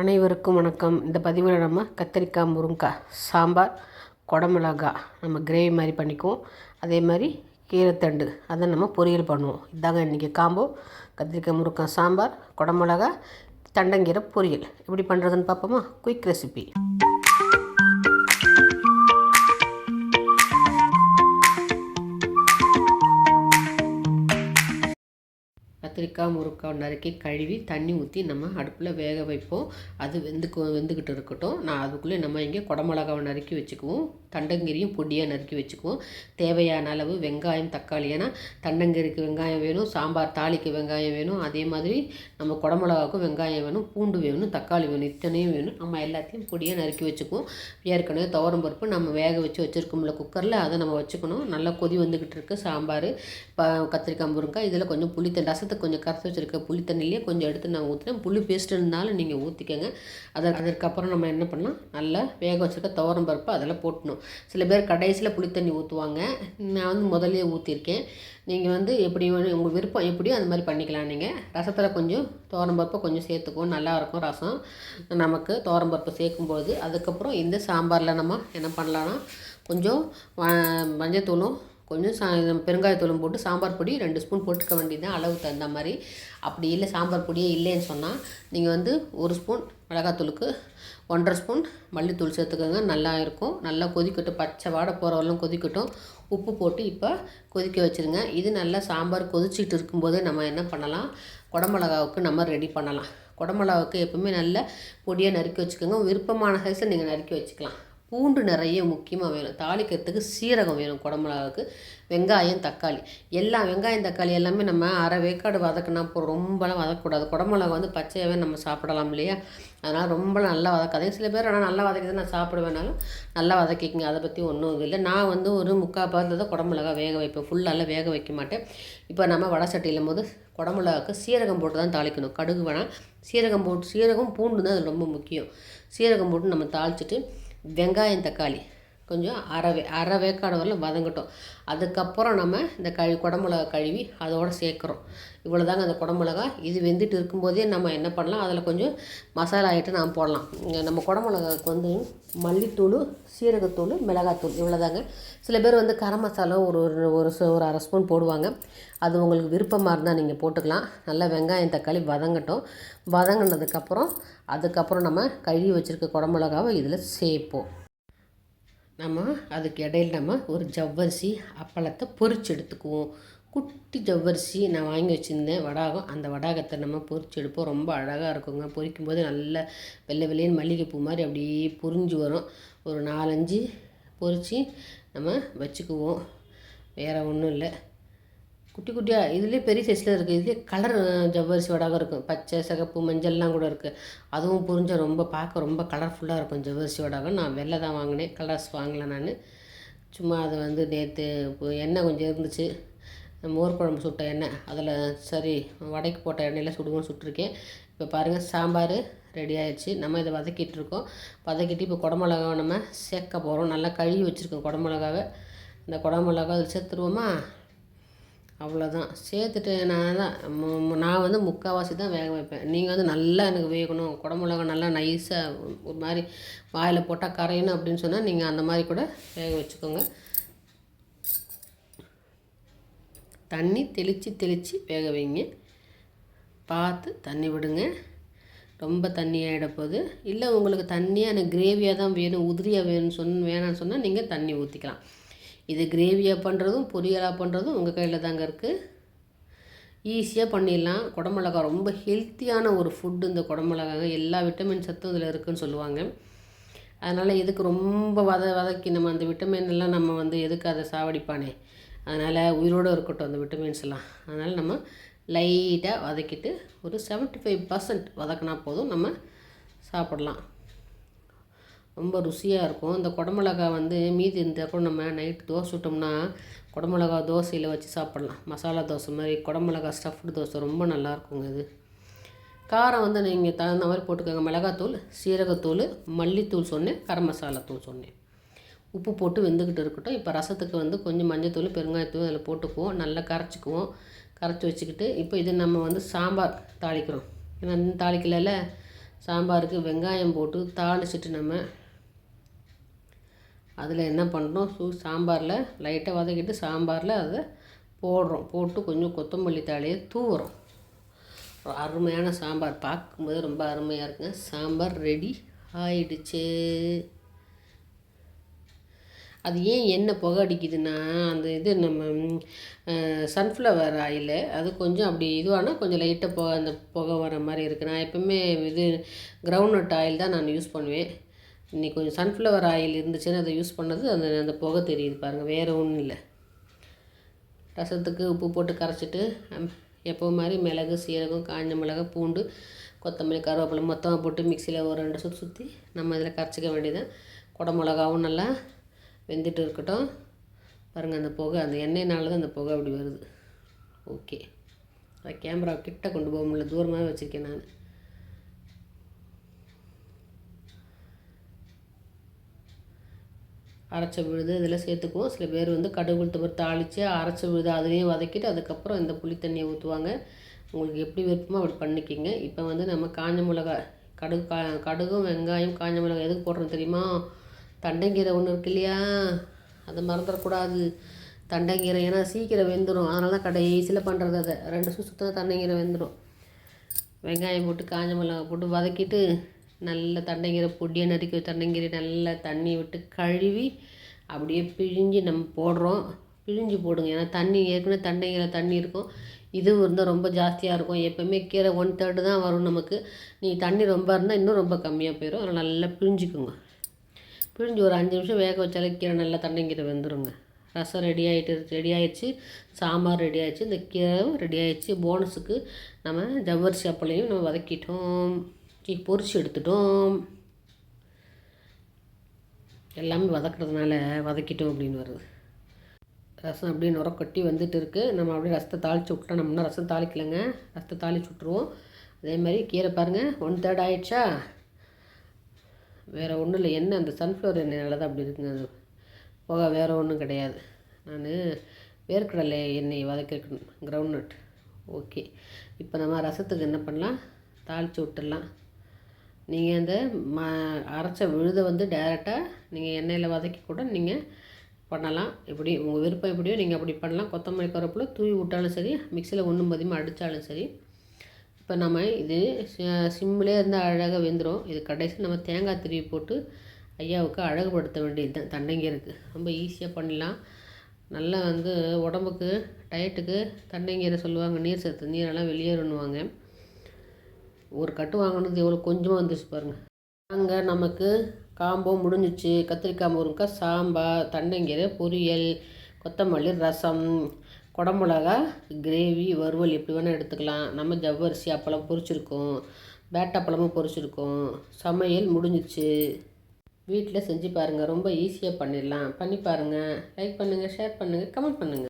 அனைவருக்கும் வணக்கம். இந்த பதிவில் நம்ம கத்திரிக்காய் முருங்காய் சாம்பார் குடமிளகா நம்ம கிரேவி மாதிரி பண்ணிக்குவோம். அதே மாதிரி கீரைத்தண்டு அதை நம்ம பொரியல் பண்ணுவோம். இதாங்க இன்றைக்கி காம்போ. கத்திரிக்காய் முருங்காய் சாம்பார் குடமிளகா தண்டங்கீரை பொரியல். எப்படி பண்ணுறதுன்னு பார்ப்போமா? குயிக் ரெசிபி கத்திரிக்காய் முருங்காய் நறுக்கி கழுவி தண்ணி ஊற்றி நம்ம அடுப்பில் வேக வைப்போம். அது வெந்துக்கு வெந்துக்கிட்டு இருக்கட்டும். நான் அதுக்குள்ளே நம்ம இங்கே குடமிளகாவை நறுக்கி வச்சுக்குவோம். தண்டங்கிரியும் பொடியாக நறுக்கி வச்சுக்குவோம். தேவையான அளவு வெங்காயம் தக்காளி. ஏன்னா தண்டங்கிரிக்கு வெங்காயம் வேணும் சாம்பார் தாளிக்கு வெங்காயம் வேணும். அதே மாதிரி நம்ம குடமிளகாவுக்கும் வெங்காயம் வேணும் பூண்டு வேணும் தக்காளி வேணும் இத்தனையும் வேணும். நம்ம எல்லாத்தையும் பொடியாக நறுக்கி வச்சுக்குவோம். ஏற்கனவே துவரம் பருப்பு நம்ம வேக வச்சு வச்சுருக்கோம்ல குக்கரில். அதை நம்ம வச்சுக்கணும். நல்லா கொதி வந்துக்கிட்டு இருக்கு. சாம்பார் இப்போ கத்திரிக்காய் முருங்காய் இதில் கொஞ்சம் புளித்த ரசத்தை ரசத்துக்கு கொஞ்சம் கொஞ்சம் கரைச்சி வச்சுருக்க புளி தண்ணியிலே கொஞ்சம் எடுத்து நான் ஊற்றுனேன் புளி பேஸ்ட் இருந்தாலும் நீங்கள் ஊற்றிக்கங்க அதை அதற்கப்புறம் நம்ம என்ன பண்ணலாம்? நல்லா வேக வச்சுருக்க துவரம் பருப்பு அதெல்லாம் போட்டணும். சில பேர் கடைசியில் புளி தண்ணி ஊற்றுவாங்க நான் வந்து முதல்லே ஊற்றிருக்கேன் நீங்கள் வந்து எப்படி உங்கள் விருப்பம் எப்படியோ அது மாதிரி பண்ணிக்கலாம் நீங்கள் ரசத்தில் கொஞ்சம் பருப்பை கொஞ்சம் சேர்த்துக்குவோம். நல்லாயிருக்கும் ரசம். நமக்கு பருப்பு சேர்க்கும்போது அதுக்கப்புறம் இந்த சாம்பாரில் நம்ம என்ன பண்ணலான்னா கொஞ்சம் மஞ்சத்தூளும் கொஞ்சம் சா பெருங்காயத்தூளும் போட்டு சாம்பார் பொடி ரெண்டு ஸ்பூன் போட்டுக்க வேண்டியது தான் அளவு தகுந்த மாதிரி. அப்படி இல்லை சாம்பார் பொடியே இல்லைன்னு சொன்னால் நீங்கள் வந்து ஒரு ஸ்பூன் மிளகாத்தூளுக்கு ஒன்றரை ஸ்பூன் மல்லித்தூள் சேர்த்துக்கோங்க நல்லா இருக்கும். நல்லா கொதிக்கட்டும் பச்சை வாடை போகிறவரெல்லாம் கொதிக்கட்டும். உப்பு போட்டு இப்போ கொதிக்க வச்சுருங்க. இது நல்லா சாம்பார் கொதிச்சிட்டு இருக்கும்போதே நம்ம என்ன பண்ணலாம்? குடமிளகாவுக்கு நம்ம ரெடி பண்ணலாம். குடமிளகாவுக்கு எப்பவுமே நல்ல பொடியாக நறுக்கி வச்சுக்கோங்க. விருப்பமான சைஸை நீங்கள் நறுக்கி வச்சுக்கலாம். பூண்டு நிறைய முக்கியமாக வேணும். தாளிக்கிறதுக்கு சீரகம் வேணும் குடமிளகாவுக்கு வெங்காயம் தக்காளி. எல்லாம் வெங்காயம் தக்காளி எல்லாமே நம்ம அரை வேக்காடு வதக்கினா இப்போ ரொம்பலாம் வதக்கக்கூடாது. குடமிளகா வந்து பச்சையாகவே நம்ம சாப்பிடலாம் இல்லையா? அதனால் ரொம்ப நல்லா வதக்காது சில பேர் ஆனால் நல்லா வதக்கிது நான் சாப்பிடுவேனாலும் நல்லா வதக்கிக்கிங்க. அதை பற்றி ஒன்றும் இல்லை. நான் வந்து ஒரு முக்கால் பார்த்து தான் குடமிளகா வேக வைப்பேன். ஃபுல்லாக வேக வைக்க மாட்டேன். இப்போ நம்ம வடை சட்டியிலும் போது குடமிளகாவுக்கு சீரகம் போட்டு தான் தாளிக்கணும். கடுகு வேணாம். சீரகம் போட்டு சீரகம் பூண்டு தான் அது ரொம்ப முக்கியம். சீரகம் போட்டு நம்ம தாளிச்சிட்டு வெங்காயம் தக்காளி. கொஞ்சம் அரை அரை வேக்காடு வரல வதங்கட்டும். அதுக்கப்புறம் நம்ம இந்த கழி குடமிளகா கழுவி அதோடு சேர்க்குறோம். இவ்வளோ தாங்க அந்த குடமிளகா. இது வெந்துட்டு இருக்கும்போதே நம்ம என்ன பண்ணலாம்? அதில் கொஞ்சம் மசாலா ஐட்டம் நாம் போடலாம். நம்ம குடமிளகாவுக்கு வந்து மல்லித்தூள் சீரகத்தூள் மிளகாத்தூள் இவ்வளோ தாங்க சில பேர் வந்து கரம் மசாலா ஒரு ஒரு ஒரு அரை ஸ்பூன் போடுவாங்க. அது உங்களுக்கு விருப்பமாக இருந்தால் நீங்கள் போட்டுக்கலாம். நல்லா வெங்காயம் தக்காளி வதங்கட்டும். வதங்கினதுக்கப்புறம் அதுக்கப்புறம் நம்ம கழுவி வச்சுருக்க குடமிளகாவை இதில் சேர்ப்போம். நம்ம அதுக்கு இடையில் நம்ம ஒரு ஜவ்வரிசி அப்பளத்தை பொறிச்சு எடுத்துக்குவோம். குட்டி ஜவ்வரிசி நான் வாங்கி வச்சுருந்தேன். வடாகம் அந்த வடாகத்தை நம்ம பொறிச்சு எடுப்போம். ரொம்ப அழகாக இருக்குங்க. பொரிக்கும் போது நல்ல வெள்ளை வெள்ளையன் மல்லிகைப்பூ மாதிரி அப்படியே பொறிஞ்சு வரும். ஒரு நாலஞ்சு பொறிச்சு நம்ம வச்சுக்குவோம். வேறு ஒன்றும் இல்லை. குட்டி குட்டியாக இதுலேயே பெரிய சைஸில் இருக்குது இதுலேயே கலர் ஜவ்வரிசி வடாகம் இருக்கும். பச்சை சிகப்பு மஞ்சள்லாம் கூட இருக்குது அதுவும் புரிஞ்ச ரொம்ப பார்க்க ரொம்ப கலர்ஃபுல்லாக இருக்கும் ஜவ்வரிசி வடாகம் நான் வெளில தான் வாங்கினேன். கலர்ஸ் வாங்கலை நான். சும்மா அது வந்து நேற்று எண்ணெய் கொஞ்சம் இருந்துச்சு. மோர் குழம்பு சுட்ட எண்ணெய். அதில் சரி வடைக்கு போட்ட எண்ணெயில் சுடுவோம் சுட்டிருக்கேன். இப்போ பாருங்கள் சாம்பார் ரெடி ஆயிடுச்சு நம்ம இதை வதக்கிட்டு இருக்கோம். வதக்கிட்டு இப்போ குடமிளகாவை நம்ம சேர்க்க போகிறோம் நல்லா கழுவி வச்சுருக்கோம் குடமிளகாவை. இந்த குடமிளகா அதில் சேர்த்துருவோமா? அவ்வளோதான் சேர்த்துட்டு நான் தான் நான் வந்து முக்கால்வாசி தான் வேக வைப்பேன். நீங்கள் வந்து நல்லா எனக்கு வேகணும். குடமிளகா நல்லா நைஸாக ஒரு மாதிரி வாயில் போட்டால் கரையணும் அப்படின்னு சொன்னால் நீங்கள் அந்த மாதிரி கூட வேக வச்சுக்கோங்க. தண்ணி தெளித்து தெளித்து வேக வைங்க. பார்த்து தண்ணி விடுங்க. ரொம்ப தண்ணி ஆகிடப்போகுது இல்லை உங்களுக்கு தண்ணியாக எனக்கு கிரேவியாக தான் வேணும் உதிரியாக வேணும்னு சொன்ன வேணாம்னு சொன்னால் நீங்கள் தண்ணி ஊற்றிக்கலாம் இது கிரேவியாக பண்ணுறதும் பொரியலாக பண்ணுறதும் உங்கள் கையில் தாங்க இருக்குது ஈஸியாக பண்ணிடலாம். குடமிளகா ரொம்ப ஹெல்த்தியான ஒரு ஃபுட்டு இந்த குடமிளகாங்க. எல்லா விட்டமின் சத்தும் இதில் இருக்குதுன்னு சொல்லுவாங்க. அதனால் எதுக்கு ரொம்ப வத வதக்கி நம்ம அந்த விட்டமின் எல்லாம் நம்ம வந்து எதுக்கு அதை சாவடிப்பானே? அதனால் உயிரோடு இருக்கட்டும் அந்த விட்டமின்ஸ் எல்லாம். அதனால் நம்ம லைட்டாக வதக்கிட்டு ஒரு செவன்ட்டி ஃபைவ் பர்சன்ட் வதக்கினா போதும். நம்ம சாப்பிடலாம். ரொம்ப ருசியாக இருக்கும். இந்த குடமிளகா வந்து மீதி இருந்தால் கூட நம்ம நைட்டு தோசை சுட்டோம்னா குடமிளகா தோசையில் வச்சு சாப்பிட்லாம். மசாலா தோசை மாதிரி குடமிளகா ஸ்டஃப்டு தோசை ரொம்ப நல்லாயிருக்குங்க இது. காரம் வந்து நீங்கள் தகுந்த மாதிரி போட்டுக்கோங்க. மிளகாத்தூள் சீரகத்தூள் மல்லித்தூள் சொன்னேன் கரம் மசாலா தூள் சொன்னேன். உப்பு போட்டு வெந்துக்கிட்டு இருக்கட்டும். இப்போ ரசத்துக்கு வந்து கொஞ்சம் மஞ்சத்தூள் பெருங்காயத்தூள் அதில் போட்டுக்குவோம். நல்லா கரைச்சிக்குவோம். கரைச்சி வச்சுக்கிட்டு இப்போ இது நம்ம வந்து சாம்பார் தாளிக்கிறோம். ஏன்னா தாளிக்கலைல. சாம்பாருக்கு வெங்காயம் போட்டு தாளிச்சிட்டு நம்ம அதில் என்ன பண்ணுறோம் சூ சாம்பாரில் லைட்டாக வதக்கிட்டு சாம்பாரில் அதை போடுறோம். போட்டு கொஞ்சம் கொத்தமல்லி தாளியை தூவுறோம். அருமையான சாம்பார். பார்க்கும்போது ரொம்ப அருமையாக இருக்குங்க. சாம்பார் ரெடி ஆயிடுச்சு. அது ஏன் எண்ணெய் புகை அடிக்குதுன்னா அந்த இது நம்ம சன்ஃப்ளவர் ஆயில் அது கொஞ்சம் அப்படி இதுவானால் கொஞ்சம் லைட்டாக புகை அந்த புகை வர மாதிரி இருக்குது நான் எப்பவுமே இது கிரவுண்ட் ஆயில் தான் நான் யூஸ் பண்ணுவேன். இன்றைக்கி கொஞ்சம் சன்ஃப்ளவர் ஆயில் இருந்துச்சுன்னு அதை யூஸ் பண்ணது அந்த அந்த புகை தெரியுது பாருங்கள் வேறு ஒன்றும் இல்லை. ரசத்துக்கு உப்பு போட்டு கரைச்சிட்டு எப்போ மாதிரி மிளகு சீரகம் காஞ்ச மிளகு பூண்டு கொத்தமல்லி கருவேப்பிலை மொத்தமாக போட்டு மிக்சியில் ஒரு ரெண்டு சுற்றி சுற்றி நம்ம இதில் கரைச்சிக்க வேண்டியதான் குடை மிளகாவும் நல்லா வெந்துட்டு இருக்கட்டும். பாருங்கள் அந்த புகை அந்த எண்ணெய்னால தான் அந்த புகை அப்படி வருது. ஓகே கேமரா கிட்ட கொண்டு போக முடியல தூரமாக வச்சுருக்கேன் நான். அரைச்ச விழுது இதெல்லாம் சேர்த்துக்குவோம். சில பேர் வந்து கடுகு உளுத்தம்பருப்பு தாளித்து அரைச்ச விழுது அதுலேயே வதக்கிட்டு அதுக்கப்புறம் இந்த புளி தண்ணியை ஊற்றுவாங்க. உங்களுக்கு எப்படி விருப்பமோ அப்படி பண்ணிக்கிங்க. இப்போ வந்து நம்ம காஞ்ச மிளகா கடுகு கா கடுகும் வெங்காயம் காஞ்ச மிளகாய் எதுக்கு போடுறோம் தெரியுமா? தண்டைங்கீரை ஒன்று இருக்கு இல்லையா? அதை மறந்துடக்கூடாது. தண்டைங்கீரை ஏன்னா சீக்கிரம் வெந்துடும் அதனால தான் கடைசியில் பண்ணுறது அதை. ரெண்டு சுத்தம் தண்டைங்கீரை வெந்துடும் வெங்காயம் போட்டு காஞ்ச மிளகாய் போட்டு வதக்கிட்டு நல்ல தண்டைங்கீரை பொடியை நறுக்கி தண்டைங்கீரை நல்லா தண்ணி விட்டு கழுவி அப்படியே பிழிஞ்சு நம்ம போடுறோம். பிழிஞ்சு போடுங்க. ஏன்னா தண்ணி ஏற்கனவே தண்டைங்கீரை தண்ணி இருக்கும். இது இருந்தால் ரொம்ப ஜாஸ்தியாக இருக்கும். எப்போவுமே கீரை ஒன் தேர்டு தான் வரும் நமக்கு. நீ தண்ணி ரொம்ப இருந்தால் இன்னும் ரொம்ப கம்மியாக போயிடும். அதனால் நல்லா பிழிஞ்சிக்கோங்க. பிழிஞ்சு ஒரு அஞ்சு நிமிஷம் வேக வச்சாலே கீரை நல்லா தண்டைங்கீரை வெந்துடுங்க ரசம் ரெடி ஆகிட்டு ரெடி ஆகிடுச்சு சாம்பார் ரெடி ஆகிடுச்சு இந்த கீரை ரெடி ஆகிடுச்சு போனஸுக்கு நம்ம ஜவ்வரிசி அப்பளையும் நம்ம வதக்கிட்டோம். ஓகே பொரிச்சு எடுத்துட்டோம். எல்லாமே வதக்கிறதுனால வதக்கிட்டோம் அப்படின்னு வருது. ரசம் அப்படியே நுர கொட்டி வந்துட்டு இருக்குது நம்ம அப்படியே ரசத்தை தாளித்து விட்டோம் நம்ம இன்னும் ரசம் தாளிக்கலைங்க. ரசத்தை தாளித்து விட்ருவோம் அதே மாதிரி கீரை பாருங்கள் ஒன் தேர்ட் ஆயிடுச்சா? வேறு ஒன்றும் இல்லை. எண்ணெய் அந்த சன்ஃப்ளவர் எண்ணெயால் தான் அப்படி இருக்குங்க. அது போக வேறு ஒன்றும் கிடையாது. நான் வேர்க்கடலை எண்ணெய் வதக்கிருக்கணும் கிரவுண்ட் நட் ஓகே இப்போ நம்ம ரசத்துக்கு என்ன பண்ணலாம்? தாளித்து விட்டுடலாம். நீங்கள் அந்த ம அரைச்ச விழுதை வந்து டேரெக்டாக நீங்கள் எண்ணெயில் வதக்கி கூட நீங்கள் பண்ணலாம். இப்படி உங்கள் விருப்பம் எப்படியோ நீங்கள் அப்படி பண்ணலாம். கொத்தமல்லி கருவேப்பிலை தூவி விட்டாலும் சரி மிக்சியில் ஒன்றும் பதியமாக அடித்தாலும் சரி. இப்போ நம்ம இது சிம்மிலே இருந்தால் அழகாக வெந்துடும் இது கடைசி நம்ம தேங்காய் திருவி போட்டு ஐயாவுக்கு அழகுபடுத்த வேண்டியது தான். தண்டைங்கீரைக்கு ரொம்ப ஈஸியாக பண்ணலாம். நல்லா வந்து உடம்புக்கு டயட்டுக்கு தண்டங்கீரை சொல்லுவாங்க. நீர் சத்து நீரெல்லாம் வெளியேறணுவாங்க. ஒரு கட்டு வாங்கினது எவ்வளோ கொஞ்சமாக வந்துச்சு பாருங்கள் அங்கே நமக்கு காம்போ முடிஞ்சிச்சு. கத்திரிக்காய் முருங்கைக்காய் சாம்பார் தண்டைங்கீரை பொரியல் கொத்தமல்லி ரசம் குடமிளகா கிரேவி வறுவல் எப்படி வேணால் எடுத்துக்கலாம். நம்ம ஜவ்வரிசி அப்பளம் பொரிச்சிருக்கோம். பேட்டப்பழமும் பொரிச்சிருக்கோம். சமையல் முடிஞ்சிச்சு. வீட்டில் செஞ்சு பாருங்கள் ரொம்ப ஈஸியாக பண்ணிடலாம். பண்ணி பாருங்கள் லைக் பண்ணுங்கள் ஷேர் பண்ணுங்கள் கமெண்ட் பண்ணுங்கள்